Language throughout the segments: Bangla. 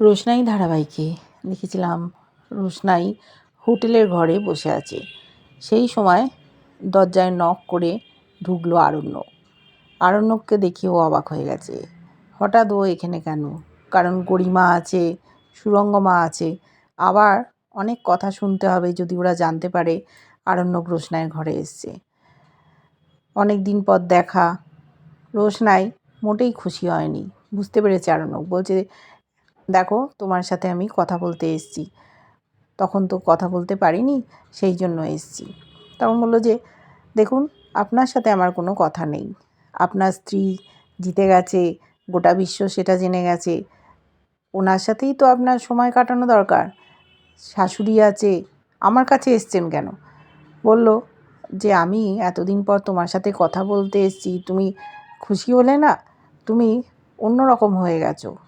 রোশনাই ধারাবাহিকে দেখেছিলাম রোশনাই হোটেলের ঘরে বসে আছে। সেই সময় দরজায় নক করে ঢুকলো আরণ্যক। আরণ্যককে দেখে ও অবাক হয়ে গেছে। হঠাৎ ও এখানে কেন? কারণ গরিমা আছে, সুরঙ্গমা আছে। আবার অনেক কথা শুনতে হবে যদি ওরা জানতে পারে আরণ্যক রোশনাইয়ের ঘরে এসছে। অনেক দিন পর দেখা। রোশনাই মোটেই খুশি হয়নি। বুঝতে পেরেছে আরণ্যক। বলছে দেখো, তোমার সাথে আমি কথা বলতে এসছি। তখন তো কথা বলতে পারিনি, সেই জন্য এসছি। তখন বলল যে, দেখুন, আপনার সাথে আমার কোনো কথা নেই। আপনার স্ত্রী জিতে গেছে, গোটা বিশ্ব সেটা জেনে গেছে। ওনার সাথেই তো আপনার সময় কাটানো দরকার। শাশুড়ি আছে, আমার কাছে এসছেন কেন? বলল যে, আমি এতদিন পর তোমার সাথে কথা বলতে এসছি। তুমি খুশি হলে না, তুমি অন্যরকম হয়ে গেছো।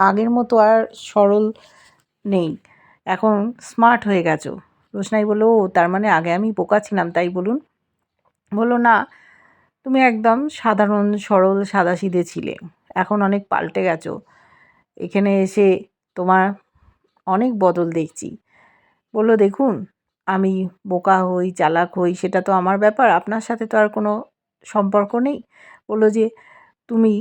আগের মতো আর সরল নেই। এখন স্মার্ট হয়ে গেছো। রোশনাই বলল, ও, তার মানে আগে আমি বোকা ছিলাম, তাই বলুন। বলল, না, তুমি একদম সাধারণ, সরল, সাদাসিধে ছিলে। এখন অনেক পাল্টে গেছো। এখানে এসে তোমার অনেক বদল দেখছি। বলল, দেখুন, আমি বোকা হই, চালাক হই, সেটা তো আমার ব্যাপার। আপনার সাথে তো আর কোনো সম্পর্ক নেই? বলল যে, তুমি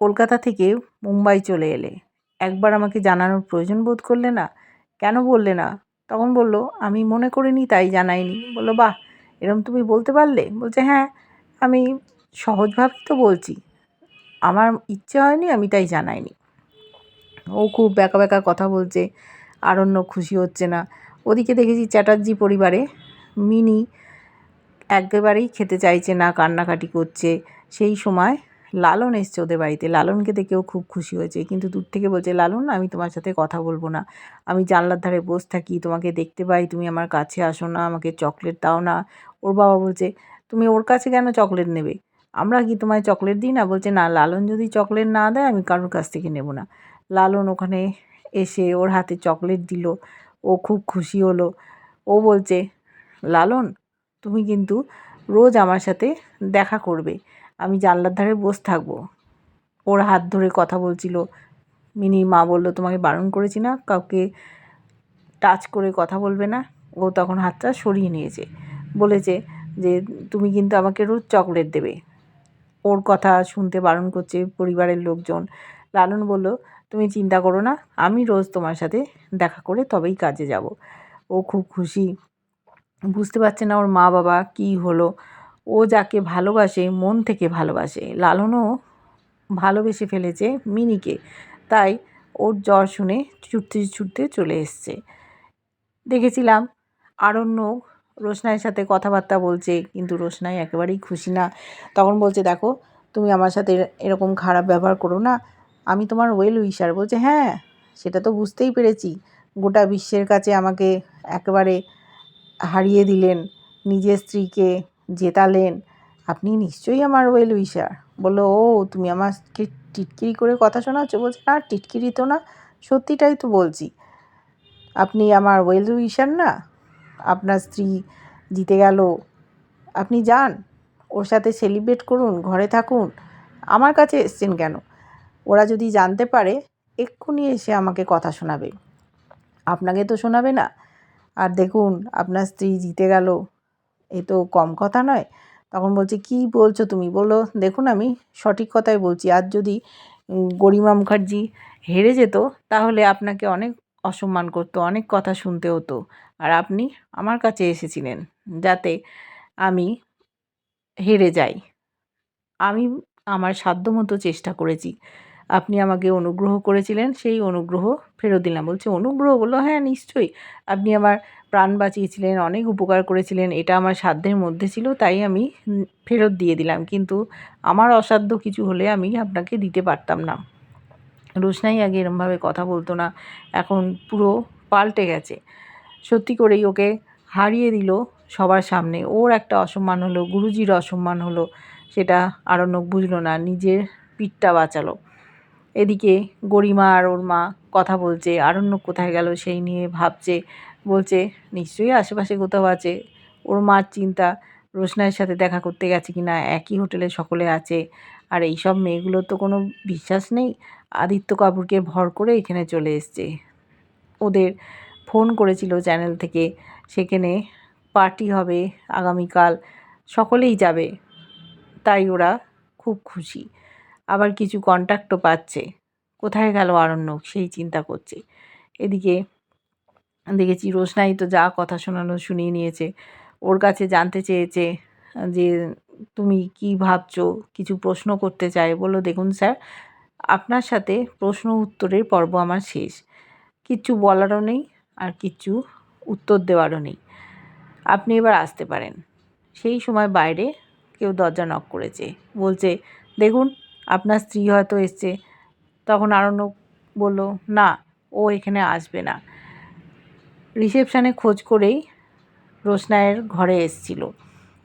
কলকাতা থেকে মুম্বাই চলে এলে। একবার আমাকে জানানোর প্রয়োজন বোধ করলে না? কেন বললে না? তখন বলল, আমি মনে করিনি তাই জানাইনি। বলল, বাহ, এরম তুমি বলতে পারলে? বলছে হ্যাঁ আমি সহজভাবেই তো বলছি। আমার ইচ্ছে হয়নি আমি তাই জানাইনি। ও খুব ব্যাকা ব্যাকা কথা বলছে আরণ্য খুশি হচ্ছে না। ওদিকে দেখেছি চ্যাটার্জি পরিবারে মিনি একেবারেই খেতে চাইছে না, কান্নাকাটি করছে। সেই সময় লালন এসছে ওদের বাড়িতে। লালনকে দেখেও খুব খুশি হয়েছে। কিন্তু দূর থেকে বলছে, লালন, আমি তোমার সাথে কথা বলব না। আমি জানলার ধারে বসে থাকি, তোমাকে দেখতে পাই, তুমি আমার কাছে আসো না, আমাকে চকলেট দাও না। ওর বাবা বলছে, তুমি ওর কাছে কেন চকলেট নেবে? আমরা কি তোমায় চকলেট দিই না? বলছে, না, লালন যদি চকলেট না দেয়, আমি কারোর কাছ থেকে নেব না। লালন ওখানে এসে ওর হাতে চকলেট দিল। ও খুব খুশি হলো। ও বলছে, লালন, তুমি কিন্তু রোজ আমার সাথে দেখা করবে। আমি জানলার ধারে বসে থাকব। ওর হাত ধরে কথা বলছিল। মিনির মা বলল, তোমাকে বারণ করেছি না? কাউকে টাচ করে কথা বলবে না? ও তখন হাতটা সরিয়ে নিয়েছে। বলেছে যে, তুমি কিন্তু আমাকে রোজ চকলেট দেবে। ওর কথা শুনতে বারণ করছে পরিবারের লোকজন। লালন বলল, তুমি চিন্তা করো না, আমি রোজ তোমার সাথে দেখা করে তবেই কাজে যাব। ও খুব খুশি। বুঝতে পারছে না ওর মা বাবা কী হলো। ও যাকে ভালোবাসে, মন থেকে ভালোবাসে, লালনও ভালোবেসে ফেলেছে মিনিকে। তাই ওর জ্বর শুনে ছুটতে ছুটতে চলে এসছে। দেখেছিলাম আরণ্য রোশনাইয়ের সাথে কথাবার্তা বলছে, কিন্তু রোশনাই একেবারেই খুশি না। তখন বলছে, দেখো, তুমি আমার সাথে এরকম খারাপ ব্যবহার করো না। আমি তোমার ওয়েল উইশার বলছে হ্যাঁ সেটা তো বুঝতেই পেরেছি। গোটা বিশ্বের কাছে আমাকে একেবারে হারিয়ে দিলেন নিজের স্ত্রীকে জেতালেন। আপনি নিশ্চয়ই আমার ওয়েল উইশার? বলল, ও, তুমি আমাকে টিটকিরি করে কথা শোনাচ্ছ? বলছে না টিটকিরি তো না, সত্যিটাই তো বলছি। আপনি আমার ওয়েল উইশার না? আপনার স্ত্রী জিতে গেল। আপনি যান, ওর সাথে সেলিব্রেট করুন, ঘরে থাকুন। আমার কাছে এসছেন কেন? ওরা যদি জানতে পারে, এক্ষুনি এসে আমাকে কথা শোনাবে। আপনাকে তো শোনাবে না। আর দেখুন, আপনার স্ত্রী জিতে গেল। এ তো কম কথা নয়। তখন বলছে, কি বলছো তুমি? বলল, দেখুন আমি সঠিক কথাই বলছি। আর যদি গরিমা মুখার্জি হেরে যেত, তাহলে আপনাকে অনেক অসম্মান করতো, অনেক কথা শুনতে হতো। আর আপনি আমার কাছে এসেছিলেন, যাতে আমি হেরে যাই। আমি আমার সাধ্যমতো চেষ্টা করেছি। আপনি আমাকে অনুগ্রহ করেছিলেন, সেই অনুগ্রহ ফেরত দিলাম। বলছে, অনুগ্রহ? বলল হ্যাঁ নিশ্চয়ই। আপনি আমার প্রাণ বাঁচিয়েছিলেন, অনেক উপকার করেছিলেন, এটা আমার সাধ্যের মধ্যে ছিল, তাই আমি ফেরত দিয়ে দিলাম। কিন্তু আমার অসাধ্য কিছু হলে আমি আপনাকে দিতে পারতাম না। রোশনাই আগে এরমভাবে কথা বলতো না, এখন পুরো পাল্টে গেছে। সত্যি করেই ওকে হারিয়ে দিল সবার সামনে। ওর একটা অসম্মান হলো, গুরুজির অসম্মান হলো, সেটা আরণ্যক বুঝলো না, নিজের পিঠটা বাঁচালো। এদিকে গরিমা আর ওর মা কথা বলছে আরণ্য কোথায় গেল সেই নিয়ে ভাবছে, বলছে, নিশ্চয়ই আশেপাশে কোথাও আছে। ওর মার চিন্তা, রোশনাইয়ের সাথে দেখা করতে গেছে কি না একই হোটেলে সকলে আছে। আর এইসব মেয়েগুলোর তো কোনো বিশ্বাস নেই। আদিত্য কাপুরকে ভর করে এখানে চলে এসছে। ওদের ফোন করেছিল চ্যানেল থেকে, সেখানে পার্টি হবে, আগামীকাল সকলেই যাবে। তাই ওরা খুব খুশি। আবার কিছু কন্ট্যাক্টও পাচ্ছে। কোথায় গেল আরণ্যক? সেই চিন্তা করছে। এদিকে দেখেছি রোশনাই তো যা কথা শোনানো শুনিয়ে নিয়েছে। ওর কাছে জানতে চেয়েছে যে, তুমি কি ভাবছ? কিছু প্রশ্ন করতে চাই বলল, দেখুন স্যার, আপনার সাথে প্রশ্ন উত্তরের পর্ব আমার শেষ। কিচ্ছু বলারও নেই আর কিচ্ছু উত্তর দেওয়ারও নেই। আপনি এবার আসতে পারেন। সেই সময় বাইরে কেউ দরজা নক করেছে। বলছে, দেখুন আপনার স্ত্রী হয়তো এসছে। তখন আরণ্যক বলল, না, ও এখানে আসবে না। রিসেপশানে খোঁজ করেই রোশনাইয়ের ঘরে এসছিল।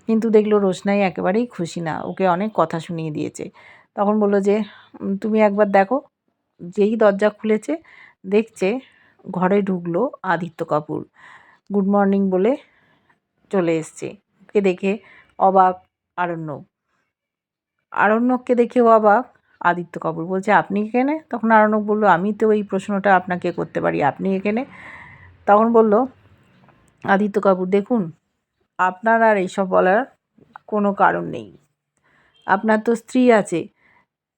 কিন্তু দেখল রোশনাই একেবারেই খুশি না, ওকে অনেক কথা শুনিয়ে দিয়েছে। তখন বলল যে তুমি একবার দেখো। যেই দরজা খুলেছে, দেখছে ঘরে ঢুকলো আদিত্য কাপুর। গুড মর্নিং বলে চলে এসছে। ওকে দেখে অবাক আরণ্যক। আরণ্যককে দেখেও অবাক। আদিত্য কাপুর বলছে, আপনি এখানে? তখন আরণ্যক বলল, আমি তো এই প্রশ্নটা আপনাকে করতে পারি, আপনি এখানে? তখন বলল, আদিত্য কাপুর, দেখুন, আপনার আর এইসব বলার কোনো কারণ নেই। আপনার তো স্ত্রী আছে,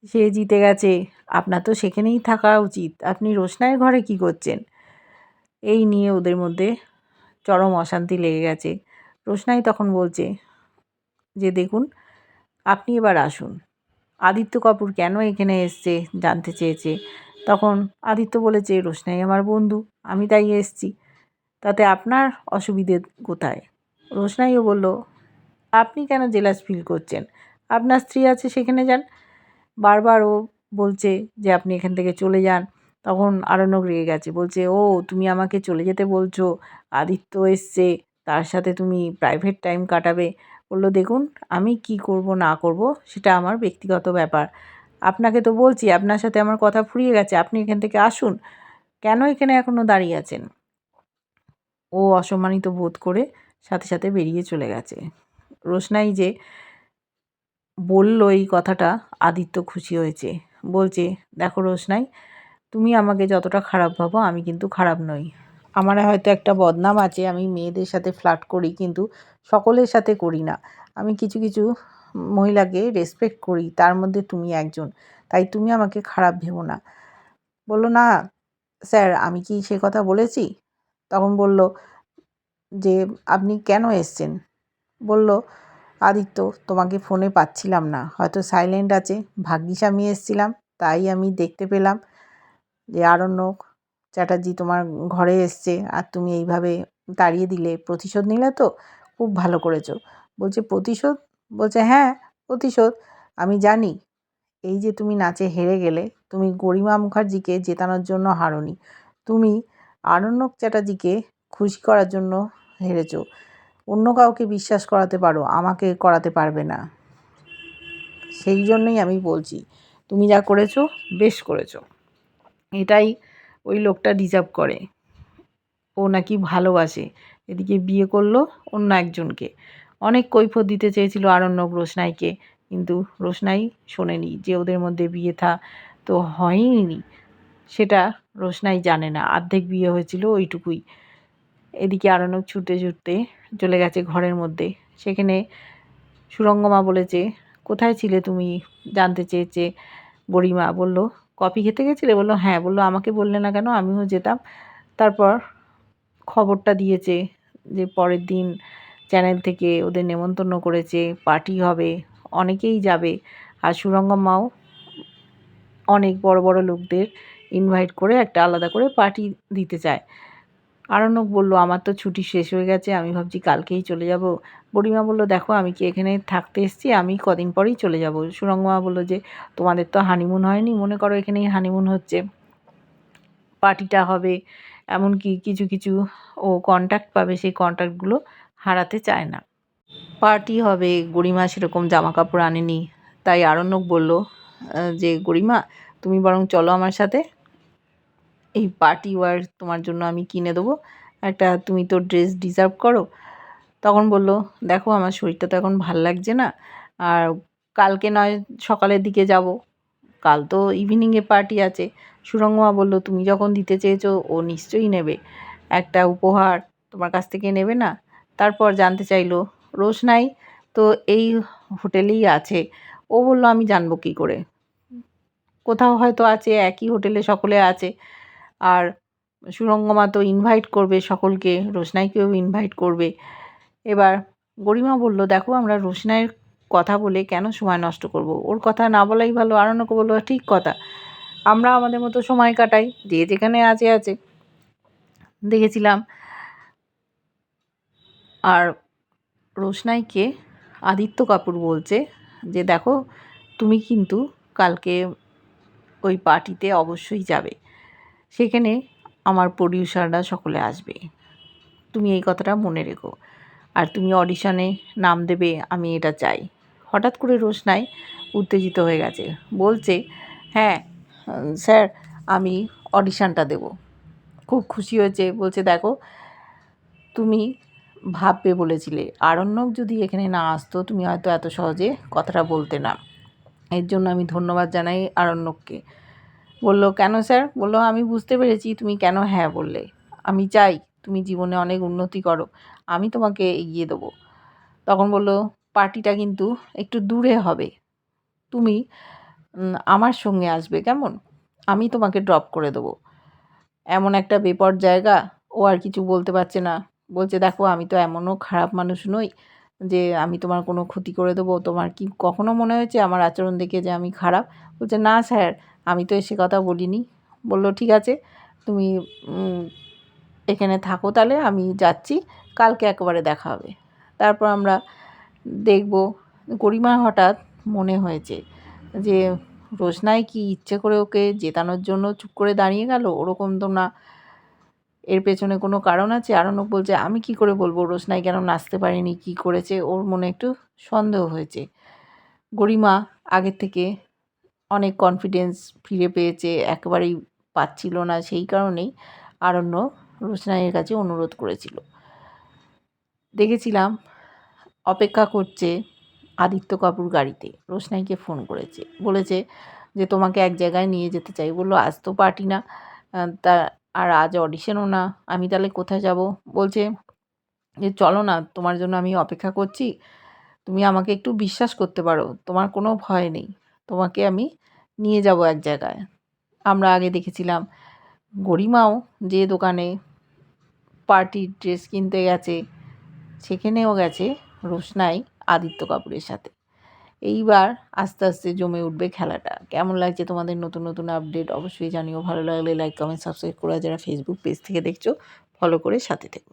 সে জিতে গেছে, আপনার তো সেখানেই থাকা উচিত। আপনি রোশনাইয়ের ঘরে কি করছেন? এই নিয়ে ওদের মধ্যে চরম অশান্তি লেগে গেছে। রোশনাই তখন বলছে যে, দেখুন আপনি এবার আসুন। আদিত্য কাপুর কেন এখানে এসছে জানতে চেয়েছে। তখন আদিত্য বলেছে, রোশনাই আমার বন্ধু, আমি তাই এসছি। তাতে আপনার অসুবিধে কোথায়? রোশনাইও বলল, আপনি কেন জেলাস ফিল করছেন? আপনার স্ত্রী আছে সেখানে যান। বারবার ও বলছে যে, আপনি এখান থেকে চলে যান। তখন আরণ্যক রেগে গেছে, বলছে, ও, তুমি আমাকে চলে যেতে বলছো। আদিত্য এসছে, তার সাথে তুমি প্রাইভেট টাইম কাটাবে। বলল, দেখুন, আমি কি করব, না করব, সেটা আমার ব্যক্তিগত ব্যাপার। আপনাকে তো বলছি, আপনার সাথে আমার কথা ফুরিয়ে গেছে, আপনি এখান থেকে আসুন। কেন এখানে এখনও দাঁড়িয়ে আছেন? ও অসম্মানিত বোধ করে সাথে সাথে বেরিয়ে চলে গেছে। রোশনাই যে বলল এই কথাটা, আদিত্য খুশি হয়েছে। বলছে, দেখো রোশনাই, তুমি আমাকে যতটা খারাপ ভাবো, আমি কিন্তু খারাপ নই। আমার হয়তো একটা বদনাম আছে, আমি মেয়েদের সাথে ফ্লার্ট করি কিন্তু সকলের সাথে করি না। আমি কিছু কিছু মহিলাকে রেসপেক্ট করি, তার মধ্যে তুমি একজন, তাই তুমি আমাকে খারাপ ভেবো না। বলল, না, স্যার, আমি কি সে কথা বলেছি? তখন বলল, যে আপনি কেন এসছেন? বলল, আদিত্য, তোমাকে ফোনে পাচ্ছিলাম না, হয়তো সাইলেন্ট আছে, ভাগ্যিস আমি এসছিলাম, তাই আমি দেখতে পেলাম যে আরণ্যক চ্যাটার্জি তোমার ঘরে এসছে আর তুমি এইভাবে তাড়িয়ে দিলে, প্রতিশোধ নিলে তো খুব ভালো করেছ। বলছে, প্রতিশোধ? বলছে হ্যাঁ প্রতিশোধ। আমি জানি, এই যে তুমি নাচে হেরে গেলে, তুমি গরিমা মুখার্জিকে জেতানোর জন্য হারোনি। তুমি আরণ্যক চ্যাটার্জিকে খুশি করার জন্য হেরেছ। অন্য কাউকে বিশ্বাস করাতে পারো, আমাকে করাতে পারবে না। সেই জন্যই আমি বলছি, তুমি যা করেছ, বেশ করেছ। এটাই ওই লোকটা ডিজার্ভ করে। ও নাকি ভালোবাসে। এদিকে বিয়ে করল অন্য একজনকে। অনেক কৈফত দিতে চেয়েছিল আরণ্যক রোশনাইকে, কিন্তু রোশনাই শোনেনি যে ওদের মধ্যে বিয়ে থা তো হয়নি সেটা রোশনাই জানে না। অর্ধেক বিয়ে হয়েছিল ওইটুকুই। এদিকে আরণ্যক ছুটতে ছুটতে চলে গেছে ঘরের মধ্যে। সেখানে সুরঙ্গমা বলেছে, কোথায় ছিলে তুমি? জানতে চেয়েছে গরিমা বলল কফি খেতে গেছিলে? বলল হ্যাঁ। বলল, আমাকে বললে না কেন? আমিও যেতাম। তারপর খবরটা দিয়েছে যে পরের দিন চ্যানেল থেকে ওদের নেমন্তন্ন করেছে পার্টি হবে, অনেকেই যাবে। আর সুরঙ্গমাও অনেক বড় বড় লোকদের ইনভাইট করে একটা আলাদা করে পার্টি দিতে চায়। আরণ্যক বলল, আমার তো ছুটি শেষ হয়ে গেছে, আমি ভাবছি কালকেই চলে যাব। বুড়িমা বলল, দেখো, আমি কি এখানে থাকতে এসেছি? আমি কদিন পরেই চলে যাব। সুরঙ্গমা বলল যে, তোমাদের তো হানিমুন হয়নি, মনে করো এখানেই হানিমুন হচ্ছে। পার্টিটা হবে, এমনকি কিছু কিছু ও কন্ট্যাক্ট পাবে, সেই কন্ট্যাক্টগুলো হারাতে চায় না। পার্টি হবে গরিমা সেরকম জামা কাপড় আনেনি। তাই আরণ্যক বলল যে গরিমা তুমি বরং চলো আমার সাথে। এই পার্টি ওয়ার তোমার জন্য আমি কিনে দেবো। একটা তুমি তো ড্রেস ডিজার্ভ করো। তখন বলল, দেখো, আমার শরীরটা তো এখন ভালো লাগছে না। আর কালকে নয়, সকালের দিকে যাব। কাল তো ইভিনিংয়ে পার্টি আছে। সুরঙ্গমা বলল, তুমি যখন দিতে চেয়েছো, ও নিশ্চয়ই নেবে। একটা উপহার তোমার কাছ থেকে নেবে না? তারপর জানতে চাইলো, রোশনাই তো এই হোটেলেই আছে। ও বলল, আমি জানব কী করে? কোথাও হয়তো আছে, একই হোটেলে সকলে আছে। আর সুরঙ্গমা তো ইনভাইট করবে, সকলকে, রোশনাইকেও ইনভাইট করবে। এবার গরিমা বলল, দেখো আমরা রোশনাইয়ের কথা বলে কেন সময় নষ্ট করব? ওর কথা না বলাই ভালো, আরণ্যকে বলল, ঠিক কথা, আমরা আমাদের মতো সময় কাটাই, যে যেখানে আছে আছে। দেখেছিলাম। আর রোশনাইকে আদিত্য কাপুর বলছে যে, দেখো, তুমি কিন্তু কালকে ওই পার্টিতে অবশ্যই যাবে। সেখানে আমার প্রডিউসাররা সকলে আসবে। তুমি এই কথাটা মনে রেখো। আর তুমি অডিশনে নাম দেবে, আমি এটা চাই। হঠাৎ করে রোশনাই উত্তেজিত হয়ে গেছে। বলছে হ্যাঁ স্যার, আমি অডিশনটা দেব। খুব খুশি হয়েছে। বলছে, দেখো, তুমি ভাববে বলেছিলে। আরণ্যক যদি এখানে না আসতো, তুমি হয়তো এত সহজে কথাটা বলতে না। এর জন্য আমি ধন্যবাদ জানাই আরণ্যককে। বলল, কেন স্যার? বলল, আমি বুঝতে পেরেছি তুমি কেন হ্যাঁ বললে। আমি চাই তুমি জীবনে অনেক উন্নতি করো। আমি তোমাকে এগিয়ে দেবো। তখন বলল, পার্টিটা কিন্তু একটু দূরে হবে। তুমি আমার সঙ্গে আসবে, কেমন? আমি তোমাকে ড্রপ করে দেবো। এমন একটা বেপর জায়গা, ও আর কিছু বলতে পারছে না। বলছে, দেখো, আমি তো এমনও খারাপ মানুষ নই যে আমি তোমার কোনো ক্ষতি করে দেবো। তোমার কি কখনো মনে হয়েছে আমার আচরণ দেখে যে আমি খারাপ? বলছে, না স্যার আমি তো এসে কথা বলিনি। বলল, ঠিক আছে, তুমি এখানে থাকো তাহলে, আমি যাচ্ছি, কালকে একবারে দেখা হবে। তারপর আমরা দেখব গরিমার হঠাৎ মনে হয়েছে যে রোশনাই কি ইচ্ছে করে ওকে জেতানোর জন্য চুপ করে দাঁড়িয়ে গেল? ওরকম তো না। এর পেছনে কোনো কারণ আছে? আরণ্যক বলছে, আমি কি করে বলব রোশনাই কেন, নাচতে পারিনি, কি করেছে? ওর মনে একটু সন্দেহ হয়েছে। গরিমা আগের থেকে অনেক কনফিডেন্স ফিরে পেয়েছে, একেবারেই পাচ্ছিল না সেই কারণেই আরণ্য রোশনাইয়ের কাছে অনুরোধ করেছিল। দেখেছিলাম, অপেক্ষা করছে আদিত্য কাপুর গাড়িতে। রোশনাইকে ফোন করেছে। বলেছে যে, তোমাকে এক জায়গায় নিয়ে যেতে চাই। বলল, আজ তো পার্টি না তা আর আজ অডিশনও না, আমি তাহলে কোথায় যাব? বলছে যে, চলো না, তোমার জন্য আমি অপেক্ষা করছি। তুমি আমাকে একটু বিশ্বাস করতে পারো, তোমার কোনো ভয় নেই। তোমাকে আমি নিয়ে যাব এক জায়গায়। আমরা আগে দেখেছিলাম গরিমাও যে দোকানে পার্টির ড্রেস কিনতে গেছে, সেখানেও গেছে রোশনাই আদিত্য কাপুরের সাথে। এইবার আস্তে আস্তে জমে উঠবে খেলাটা। কেমন লাগছে তোমাদের নতুন নতুন আপডেট অবশ্যই জানিও। ভালো লাগলে লাইক কমেন্ট সাবস্ক্রাইব করে যারা ফেসবুক পেজ থেকে দেখছ ফলো করে সাথে থেকো।